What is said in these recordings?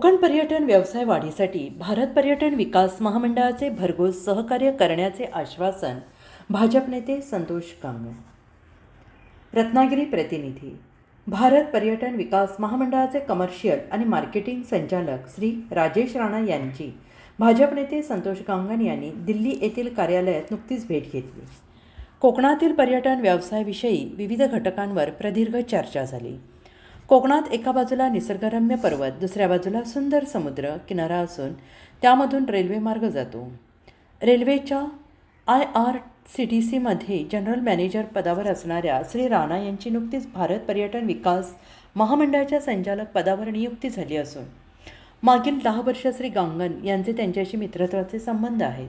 कोकण पर्यटन व्यवसाय वाढीसाठी भारत पर्यटन विकास महामंडळाचे भरघोस सहकार्य करण्याचे आश्वासन भाजप नेते संतोष कांबळे. रत्नागिरी प्रतिनिधी भारत पर्यटन विकास महामंडळाचे कमर्शियल आणि मार्केटिंग संचालक श्री राजेश राणा यांची भाजप नेते संतोष गांगण यांनी दिल्ली येथील कार्यालयात नुकतीच भेट घेतली. कोकणातील पर्यटन व्यवसायाविषयी विविध घटकांवर प्रदीर्घ चर्चा झाली. कोकणात एका बाजूला निसर्गरम्य पर्वत दुसऱ्या बाजूला सुंदर समुद्र किनारा असून त्यामधून रेल्वे मार्ग जातो. रेल्वेच्या आय आर सी टी सीमध्ये जनरल मॅनेजर पदावर असणाऱ्या श्री राणा यांची नुकतीच भारत पर्यटन विकास महामंडळाच्या संचालक पदावर नियुक्ती झाली असून मागील दहा वर्ष श्री गांगन यांचे त्यांच्याशी मित्रत्वाचे संबंध आहेत.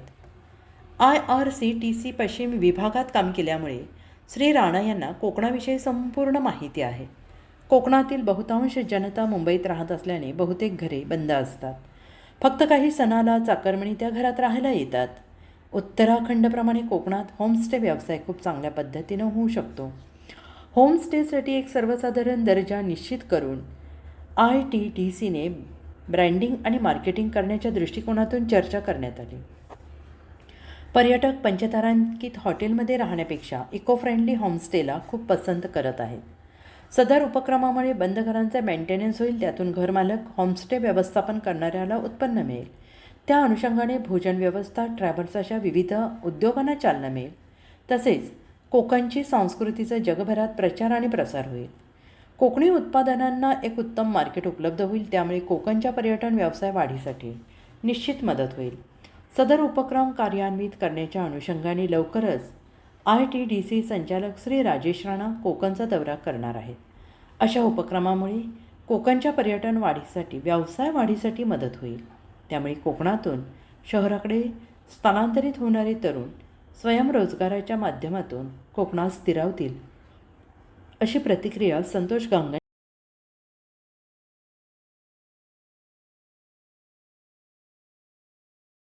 I R C T C पश्चिम विभागात काम केल्यामुळे श्री राणा यांना कोकणाविषयी संपूर्ण माहिती आहे. कोकणातील बहुतांश जनता मुंबईत राहत असल्याने बहुतेक घरे बंद असतात. फक्त काही सणाला चाकरमणी त्या घरात राहायला येतात. उत्तराखंडप्रमाणे कोकणात होमस्टे व्यवसाय खूप चांगल्या पद्धतीनं होऊ शकतो. होमस्टेसाठी एक सर्वसाधारण दर्जा निश्चित करून आय टी टी सीने ब्रँडिंग आणि मार्केटिंग करण्याच्या दृष्टिकोनातून चर्चा करण्यात आली. पर्यटक पंचतारांकित हॉटेलमध्ये राहण्यापेक्षा इको फ्रेंडली होमस्टेला खूप पसंत करत आहेत. सदर उपक्रमामुळे बंद घरांचा मेंटेनन्स होईल त्यातून घरमालक होमस्टे व्यवस्थापन करणाऱ्याला उत्पन्न मिळेल. त्या अनुषंगाने भोजन व्यवस्था ट्रॅव्हल्स अशा विविध उद्योगांना चालना मिळेल. तसेच कोकणची संस्कृतीचा जगभरात प्रचार आणि प्रसार होईल. कोकणी उत्पादनांना एक उत्तम मार्केट उपलब्ध होईल त्यामुळे कोकणच्या पर्यटन व्यवसाय वाढीसाठी निश्चित मदत होईल. सदर उपक्रम कार्यान्वित करण्याच्या अनुषंगाने लवकरच आय टी डी सी संचालक श्री राजेश राणा कोकणचा दौरा करणार आहेत. अशा उपक्रमामुळे कोकणच्या पर्यटन वाढीसाठी व्यवसाय वाढीसाठी मदत होईल. त्यामुळे कोकणातून शहराकडे स्थलांतरित होणारे तरुण स्वयंरोजगाराच्या माध्यमातून कोकणात स्थिरावतील अशी प्रतिक्रिया संतोष गांगण